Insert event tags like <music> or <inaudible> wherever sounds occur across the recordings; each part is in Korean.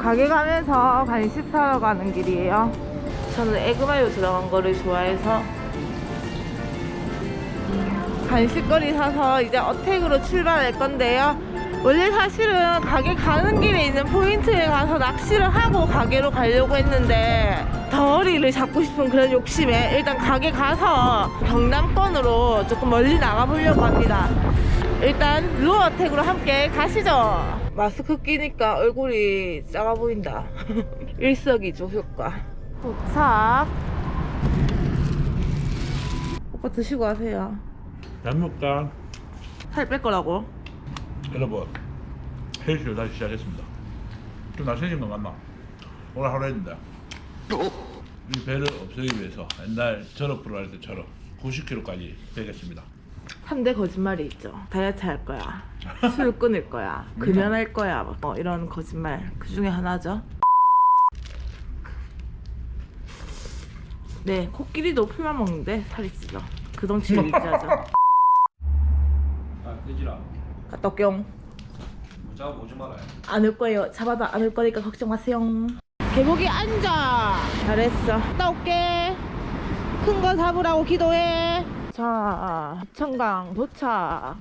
가게 가면서 간식 사러 가는 길이에요. 저는 에그마요 들어간 거를 좋아해서 간식거리 사서 이제 어택으로 출발할 건데요. 원래 사실은 가게 가는 길에 있는 포인트에 가서 낚시를 하고 가게로 가려고 했는데 덩어리를 잡고 싶은 그런 욕심에 일단 가게 가서 경남권으로 조금 멀리 나가보려고 합니다. 일단 루어 어택으로 함께 가시죠. 마스크 끼니까 얼굴이 작아 보인다. <laughs> 일석이조 효과. 도착. 오빠 드시고 가세요. 잘 먹다. 살 뺄 거라고. 여러분, 헬스를 다시 시작했습니다. 좀 날씬해진 건 맞나? 오늘 하루 했는데. 이 배를 없애기 위해서 옛날 전업 프로 할 때처럼 90kg까지 빼겠습니다. 3대 거짓말이 있죠. 다이어트 할 거야. 술 끊을 거야. <laughs> 금연할 거야. 뭐 이런 거짓말. 그 중에 하나죠. 네, 코끼리도 풀만 먹는데 살이 찌죠. 그 덩치를 <laughs> 유지하죠. 아, 끄지라. 갔다 올게요. 모자 오지 말아요. 안올 거예요. 잡아도 안 올 거니까 걱정 마세요. 개복이 앉아. 잘했어. 갔다 올게. 큰 거 잡으라고 기도해. 자, 청강 도착.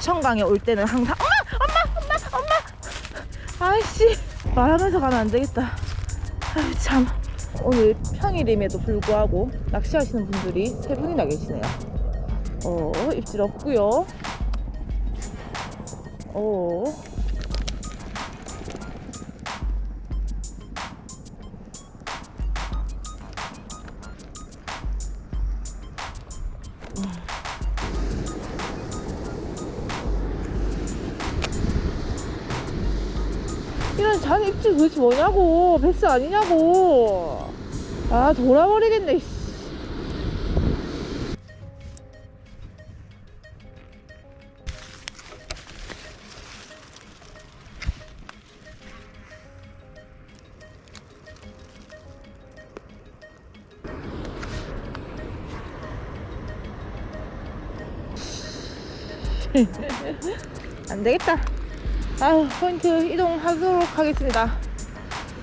청강에 올 때는 항상 엄마, 엄마, 엄마, 엄마. 아이씨, 말하면서 가면 안 되겠다. 아유 참. 오늘 평일임에도 불구하고 낚시하시는 분들이 세 분이나 계시네요. 어, 입질 없고요. 어. 잔 입질 도대체 뭐냐고 베스 아니냐고 아 돌아버리겠네 씨. <laughs> 안 되겠다. 아유, 포인트 이동하도록 하겠습니다.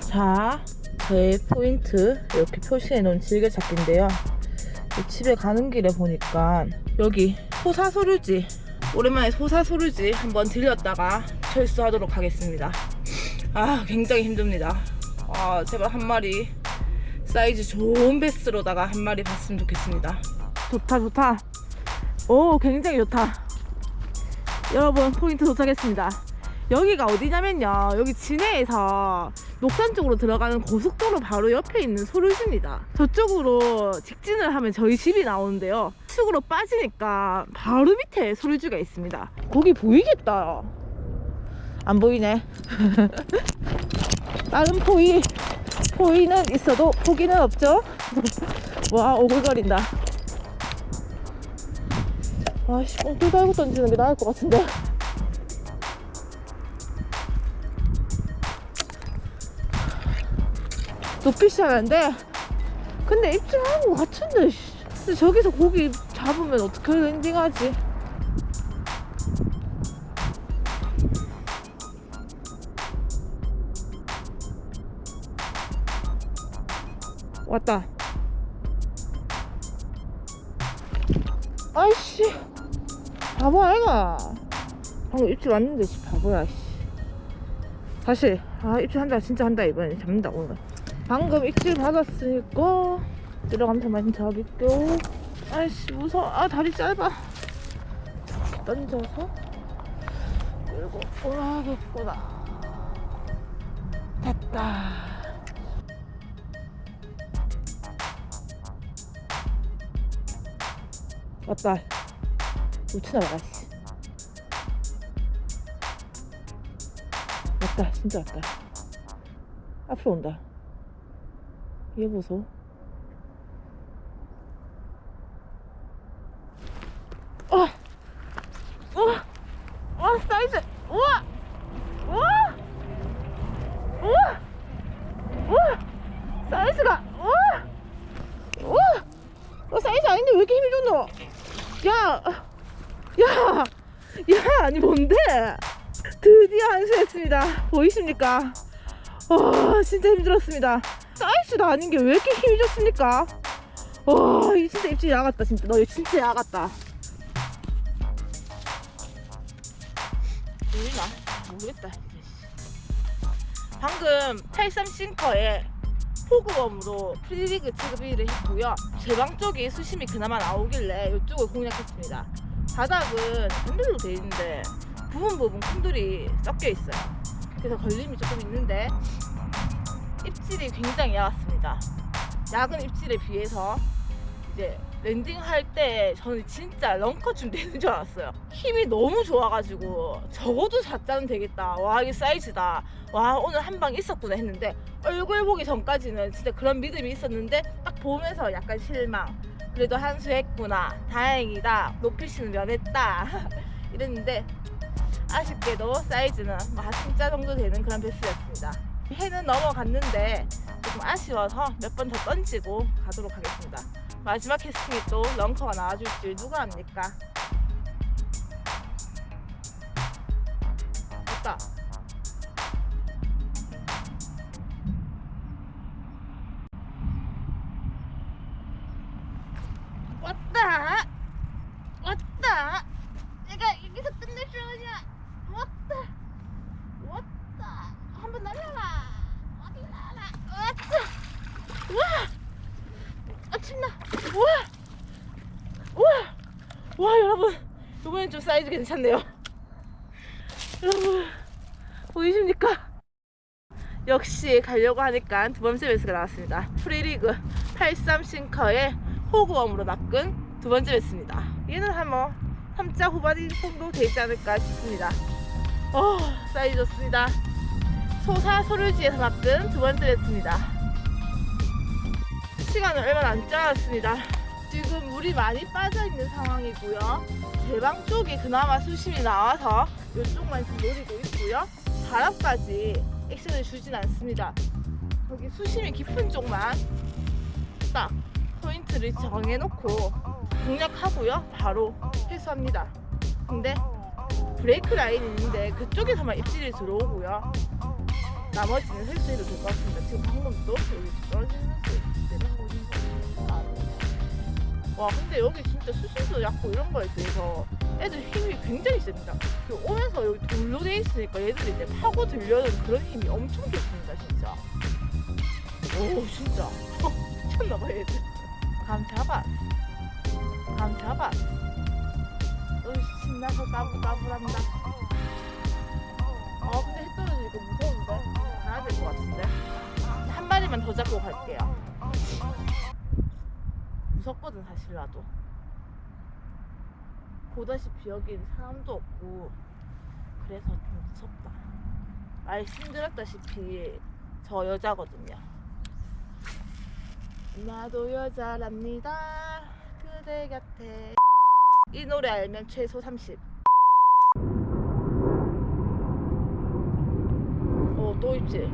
자, 저의 포인트 이렇게 표시해 놓은 즐겨찾기인데요. 이 집에 가는 길에 보니까 여기 소사소류지 오랜만에 소사소류지 한번 들렸다가 철수하도록 하겠습니다. 아, 굉장히 힘듭니다. 아, 제발 한 마리 사이즈 좋은 베스로다가 한 마리 봤으면 좋겠습니다. 좋다, 좋다. 오, 굉장히 좋다. 여러분 포인트 도착했습니다. 여기가 어디냐면요. 여기 진해에서 녹산 쪽으로 들어가는 고속도로 바로 옆에 있는 소류지입니다. 저쪽으로 직진을 하면 저희 집이 나오는데요. 축으로 빠지니까 바로 밑에 소류지가 있습니다. 거기 보이겠다. 안 보이네. <laughs> 다른 포위 포위는 있어도 포기는 없죠. <laughs> 와 오글거린다. 아씨 뽕돌 달고 던지는 게 나을 것 같은데. 높이 시작하는데 근데 입질하는 것 같은데 씨. 근데 저기서 고기 잡으면 어떻게 랜딩하지? 왔다. 아이씨. 바보 아이가. 방금 입질 왔는데 씨 바보야 씨. 다시 아 입질 한다 진짜 한다 이번에 잡는다 오늘 방금 입질 받았으니까 들어가면서 많이 잡을게요 아이씨 무서워. 아 다리 짧아. 던져서 끌고. 올라가겠구나 됐다. 왔다. 우치나 와 씨. 왔다. 진짜 왔다. 앞으로 온다 얘 보소 어! 우와! 와 사이즈! 우와! 우와! 우와! 우와! 사이즈가! 우와! 우와! 어 사이즈 아닌데 왜 이렇게 힘이 좋노? 야! 야! 야 아니 뭔데? 드디어 한수했습니다. 보이십니까? 와 진짜 힘들었습니다. 사이즈도 아닌 게 왜 이렇게 힘이 좋습니까? 와, 이 진짜 입질이 야갔다, 진짜. 너 이거 진짜 야갔다. 보이나? 모르겠다. 방금 83 싱커에 포그웜으로 프리리그 체급일을 했고요. 제방 쪽이 수심이 그나마 나오길래 이쪽을 공략했습니다. 바닥은 밴들로 돼 있는데 부분 부분 콩들이 섞여 있어요. 그래서 걸림이 조금 있는데 입질이 굉장히 야왔습니다. 작은 입질에 비해서 이제 랜딩할 때 저는 진짜 런커쯤 되는 줄 알았어요. 힘이 너무 좋아가지고 적어도 4자는 되겠다. 와 이게 사이즈다. 와 오늘 한 방 있었구나 했는데 얼굴 보기 전까지는 진짜 그런 믿음이 있었는데 딱 보면서 약간 실망. 그래도 한 수 했구나. 다행이다. 높이씨는 면했다. <laughs> 이랬는데 아쉽게도 사이즈는 뭐한 3자 정도 되는 그런 베스였습니다. 해는 넘어갔는데 조금 아쉬워서 몇 번 더 던지고 가도록 하겠습니다. 마지막 캐스팅에 또 런커가 나와줄 줄 누가 압니까? 됐다. 와. 아 침나. 우와. 우와. 와 여러분. 이번엔 좀 사이즈 괜찮네요. 여러분 보이십니까? 역시 가려고 하니까 두 번째 베스가 나왔습니다. 프리리그 83 싱커의 호구웜으로 낚은 두 번째 베스입니다. 얘는 한뭐 3자 후반이 정도 되지 않을까 싶습니다. 어, 사이즈 좋습니다. 소사 소류지에서 낚은 두 번째 베스입니다. 시간은 얼마 남지 않았습니다. 지금 물이 많이 빠져 있는 상황이고요. 제방 쪽이 그나마 수심이 나와서 이쪽만 지금 노리고 있고요. 바람까지 액션을 주진 않습니다. 여기 수심이 깊은 쪽만 딱 포인트를 정해놓고 공략하고요. 바로 회수합니다. 근데 브레이크 라인이 있는데 그쪽에서만 입질이 들어오고요. 나머지는 회수해도 될 것 같습니다. 지금 방금도 여기 떨어지면서 내려오고 있는 거. 아, 와 근데 여기 진짜 수심도 얕고 이런 거에 대해서 애들 힘이 굉장히 셉니다. 그 오면서 여기 돌로 돼 있으니까 얘들이 이제 파고 들려는 그런 힘이 엄청 좋습니다 진짜. 오 진짜 <laughs> 미쳤나봐 얘들. 감 잡아. 감 잡아. 으 신나서 까불까불한다. 떨어지니까 무서운데 가야 될 것 같은데 한 마리만 더 잡고 갈게요. 무섭거든 사실 나도. 보다시피 여긴 사람도 없고 그래서 좀 무섭다. 말씀드렸다시피 저 여자거든요. 나도 여자랍니다. 그대 곁에 이 노래 알면 최소 30. 어, 또 입질.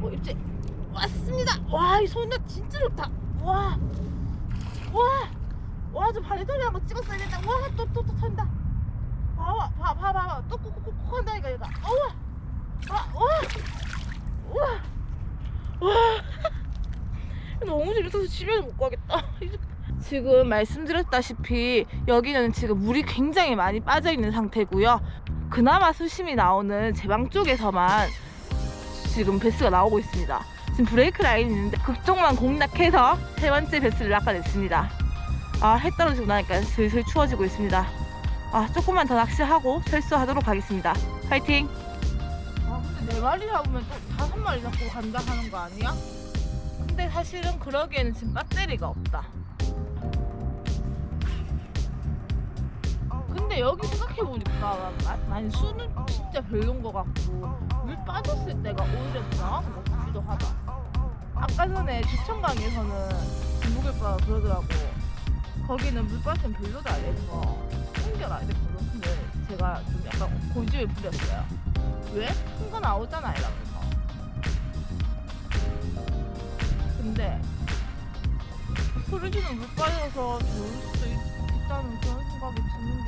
어, 입질. 왔습니다. 와, 이 손나 진짜 좋다. 와, 와, 와, 저 발리토리 한거 찍었어야 된다. 와, 또, 또, 또 턴다. 봐봐, 봐, 봐, 봐, 또 꾹꾹꾹 한다니까, 얘가. 우와, 와, 와, 우와, 와. <laughs> 너무 재밌어서 집에 못 가겠다. <laughs> 지금 말씀드렸다시피 여기는 지금 물이 굉장히 많이 빠져 있는 상태고요. 그나마 수심이 나오는 제방 쪽에서만 지금 베스가 나오고 있습니다. 지금 브레이크 라인이 있는데 그쪽만 공략해서 세 번째 베스를 낚아냈습니다. 아, 해 떨어지고 나니까 슬슬 추워지고 있습니다. 아, 조금만 더 낚시하고 철수하도록 하겠습니다. 파이팅! 아, 근데 네 마리 잡으면 또 다섯 마리 잡고 간다 하는 거 아니야? 근데 사실은 그러기에는 지금 배터리가 없다. 근데 여기 생각해보니까 많이 수는 진짜 별론 것 같고 물 빠졌을 때가 오히려 더 나은 것 같기도 하다. 아까 전에 주천강에서는 중국일빠가 그러더라고. 거기는 물 빠지면 별로다 이래서 옮겨라 이랬거든. 근데 제가 좀 약간 고집을 부렸어요. 왜? 큰 거 나오잖아 이러면서. 근데 소리지는 물 빠져서 좋을 일단은 그런 생각이 드는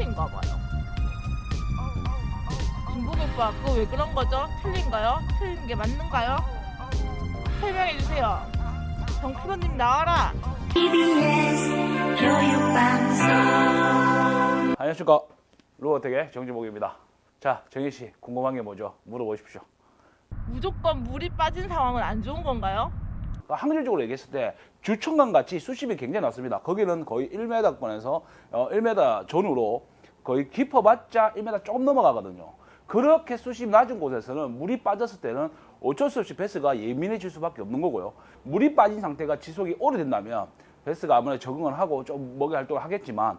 틀린가 봐요. 중국 오빠 그거 왜 그런 거죠? 틀린가요? 틀린 게 맞는가요? 설명해 주세요. 정프로님 나와라. TBS 교육방송 안녕하십니까 로어텍의 정지목입니다. 자 정희 씨 궁금한 게 뭐죠? 물어보십시오. 무조건 물이 빠진 상황은 안 좋은 건가요? 그러니까 확률적으로 얘기했을 때 주천강 같이 수심이 굉장히 낮습니다. 거기는 거의 1m권에서 어, 1m 전후로 거의 깊어봤자 1m 조금 넘어가거든요. 그렇게 수심 낮은 곳에서는 물이 빠졌을 때는 어쩔 수 없이 베스가 예민해질 수밖에 없는 거고요. 물이 빠진 상태가 지속이 오래된다면 베스가 아무래도 적응을 하고 좀 먹이 활동을 하겠지만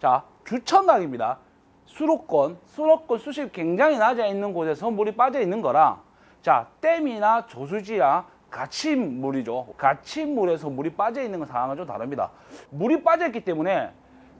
자 주천강입니다. 수로권, 수로권 수심 굉장히 낮아 있는 곳에서 물이 빠져 있는 거랑 자 댐이나 조수지나 갇힌 물이죠. 갇힌 물에서 물이 빠져 있는 상황은 좀 다릅니다. 물이 빠져 있기 때문에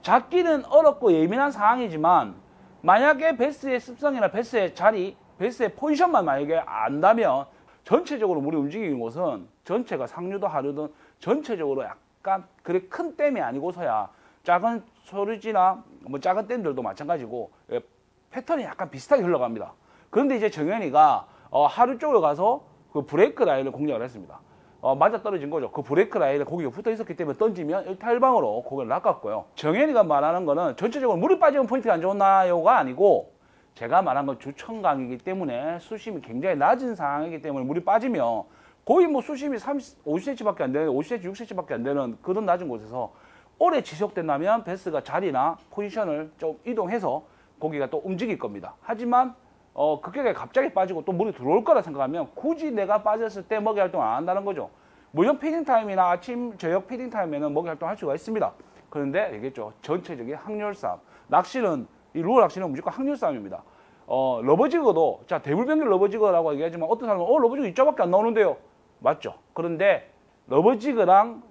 잡기는 어렵고 예민한 상황이지만 만약에 베스의 습성이나 베스의 자리, 베스의 포지션만 만약에 안다면 전체적으로 물이 움직이는 곳은 전체가 상류도 하류든 전체적으로 약간 그래 큰 댐이 아니고서야 작은 소리지나 뭐 작은 댐들도 마찬가지고 예, 패턴이 약간 비슷하게 흘러갑니다. 그런데 이제 정현이가 어, 하류 쪽으로 가서 그 브레이크 라인을 공략을 했습니다. 어, 맞아 떨어진 거죠. 그 브레이크 라인에 고기가 붙어 있었기 때문에 던지면 일탈방으로 고기를 낚았고요. 정현이가 말하는 거는 전체적으로 물이 빠지면 포인트가 안 좋나요가 아니고 제가 말한 건 주천강이기 때문에 수심이 굉장히 낮은 상황이기 때문에 물이 빠지면 거의 뭐 수심이 30, 50cm밖에 안 되는, 50cm, 60cm밖에 안 되는 그런 낮은 곳에서 오래 지속된다면 베스가 자리나 포지션을 좀 이동해서 고기가 또 움직일 겁니다. 하지만 어, 급격하게 갑자기 빠지고 또 물이 들어올 거라 생각하면 굳이 내가 빠졌을 때 먹이 활동 안 한다는 거죠. 물론 피딩 타임이나 아침, 저녁 피딩 타임에는 먹이 활동 할 수가 있습니다. 그런데 얘기했죠. 전체적인 확률 싸움. 낚시는, 이 루어 낚시는 무조건 확률 싸움입니다. 어, 러버지거도, 자, 대물병길 러버지거라고 얘기하지만 어떤 사람은, 어, 러버지거 이자밖에 안 나오는데요. 맞죠. 그런데 러버지거랑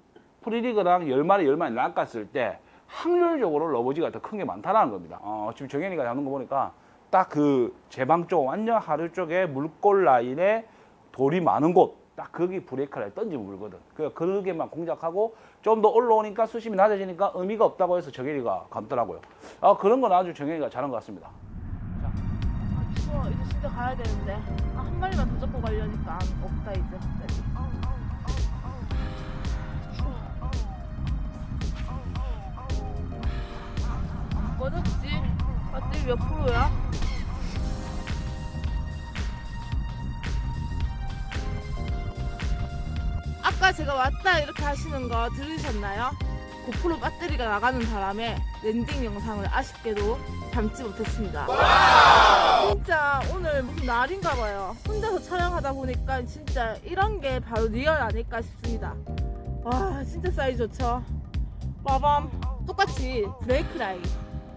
프리리그랑 10마리, 10마리 낚았을 때 확률적으로 러버지가 더 큰 게 많다는 겁니다. 어, 지금 정현이가 잡는 거 보니까 딱 그 제방 쪽, 완전 하류 쪽에 물골 라인에 돌이 많은 곳, 딱 거기 브레이크를 던지면 물거든. 그 그러게만 공략하고 좀 더 올라오니까 수심이 낮아지니까 의미가 없다고 해서 정현이가 감더라고요. 아, 그런 건 아주 정현이가 잘한 것 같습니다. 아 추워 이제 진짜 가야 되는데 아, 한 마리만 더 잡고 가려니까 안 없다 이제 갑자기 안 꺼졌지? 배터리 몇 프로야? 제가 왔다 이렇게 하시는 거 들으셨나요? 고프로 배터리가 나가는 바람에 랜딩 영상을 아쉽게도 담지 못했습니다. 진짜 오늘 무슨 날인가 봐요. 혼자서 촬영하다 보니까 진짜 이런 게 바로 리얼 아닐까 싶습니다. 와 진짜 사이즈 좋죠. 빠밤 똑같이 브레이크 라인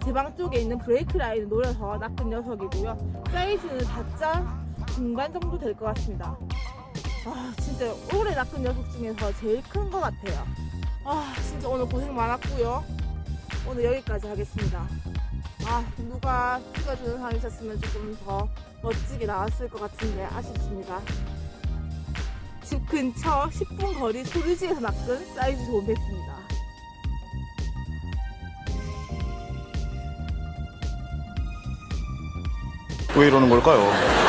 제 방 쪽에 있는 브레이크 라인을 노려서 낚은 녀석이고요. 사이즈는 다짜 중간 정도 될 것 같습니다. 아 진짜 올해 낚은 녀석 중에서 제일 큰 것 같아요. 아 진짜 오늘 고생 많았고요. 오늘 여기까지 하겠습니다. 아 누가 찍어주는 사람이 있었으면 조금 더 멋지게 나왔을 것 같은데 아쉽습니다. 집 근처 10분 거리 소리지에서 낚은 사이즈 좋은 배스입니다. 왜 이러는 걸까요?